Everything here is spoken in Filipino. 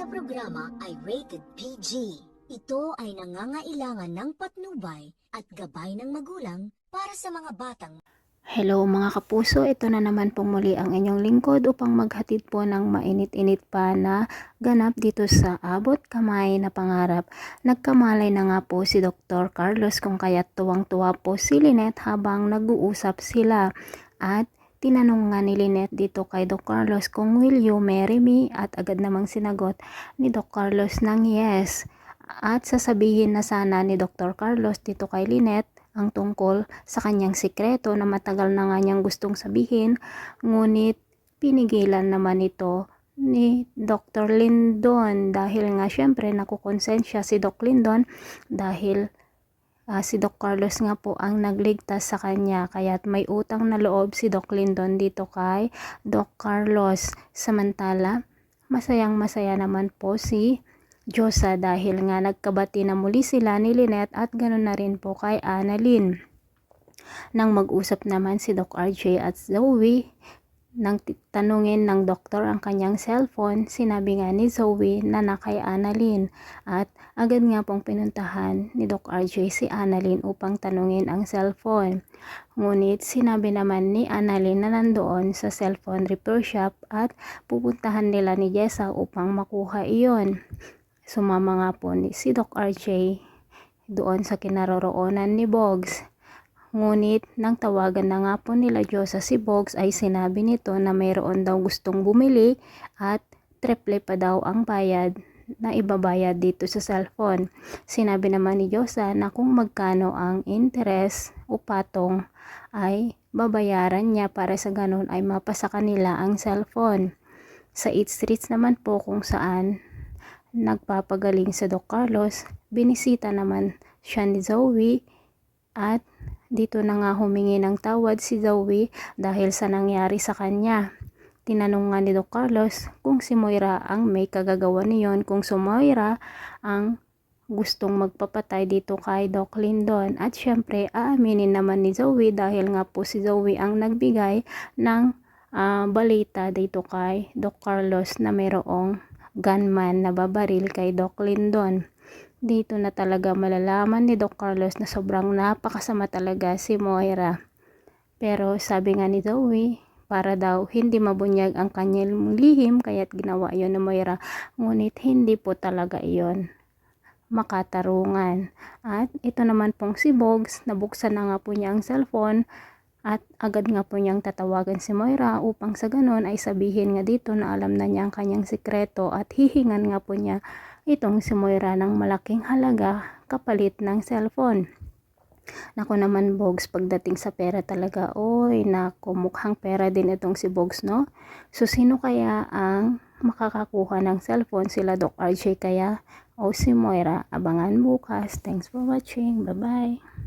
na programa ay rated PG. Ito ay nangangailangan ng patnubay at gabay ng magulang para sa mga batang Hello mga kapuso, ito na naman pong muli ang inyong lingkod upang maghatid po ng mainit-init pa na ganap dito sa abot kamay na pangarap. Nagkamalay na nga po si Dr. Carlos kung kaya't tuwang-tuwa po si Lynette habang nag-uusap sila. At tinanong nga ni Lynette dito kay Doc Carlos kung will you marry me at agad namang sinagot ni Doc Carlos ng yes. At sasabihin na sana ni Dr. Carlos dito kay Lynette ang tungkol sa kanyang sikreto na matagal na nga niyang gustong sabihin ngunit pinigilan naman ito ni Dr. Lindon dahil nga syempre nakukonsensya si Doc Lindon dahil ah, si Doc Carlos nga po ang nagligtas sa kanya kaya't may utang na loob si Doc Lindon dito kay Doc Carlos samantala masayang masaya naman po si Diyosa dahil nga nagkabati na muli sila ni Lynette at ganoon na rin po kay Annalyn. Nang mag-usap naman si Doc RJ at Zoe, nang tanungin ng doktor ang kanyang cellphone, sinabi nga ni Zoe na na kay Annalyn at agad nga pong pinuntahan ni Doc RJ si Annalyn upang tanungin ang cellphone. Ngunit sinabi naman ni Annalyn na nandoon sa cellphone repair shop at pupuntahan nila ni Jessa upang makuha iyon. Sumama nga po ni si Doc RJ doon sa kinaroroonan ni Boggs. Ngunit nang tawagan na nga po nila Diyosa si Boggs ay sinabi nito na mayroon daw gustong bumili at triple pa daw ang bayad na ibabayad dito sa cellphone. Sinabi naman ni Diyosa na kung magkano ang interest o patong ay babayaran niya para sa ganun ay mapasa kanila ang cellphone. Sa 8 streets naman po kung saan nagpapagaling sa Doc Carlos, binisita naman siya ni Zoe at dito na nga humingi ng tawad si Zoe dahil sa nangyari sa kanya. Tinanong nga ni Doc Carlos kung si Moira ang may kagagawa niyon kung si Moira ang gustong magpapatay dito kay Doc Lindon. At syempre, aaminin naman ni Zoe dahil nga po si Zoe ang nagbigay ng ah, balita dito kay Doc Carlos na mayroong gunman na babaril kay Doc Lindon. Dito na talaga malalaman ni Doc Carlos na sobrang napakasama talaga si Moira. Pero sabi nga ni Zoe, para daw hindi mabunyag ang kanyang lihim kaya't ginawa yon ni Moira. Ngunit hindi po talaga iyon makatarungan. At ito naman pong si Boggs, nabuksan na nga po niya ang cellphone at agad nga po niyang tatawagan si Moira upang sa ganun ay sabihin nga dito na alam na niya ang kanyang sikreto at hihingan nga po niya itong si Moira ng malaking halaga kapalit ng cellphone. Nako naman Bogs, pagdating sa pera talaga, oy, nako, mukhang pera din itong si Bogs, no? So, sino kaya ang makakakuha ng cellphone? Sila Doc RJ kaya o si Moira? Abangan bukas. Thanks for watching. Bye-bye.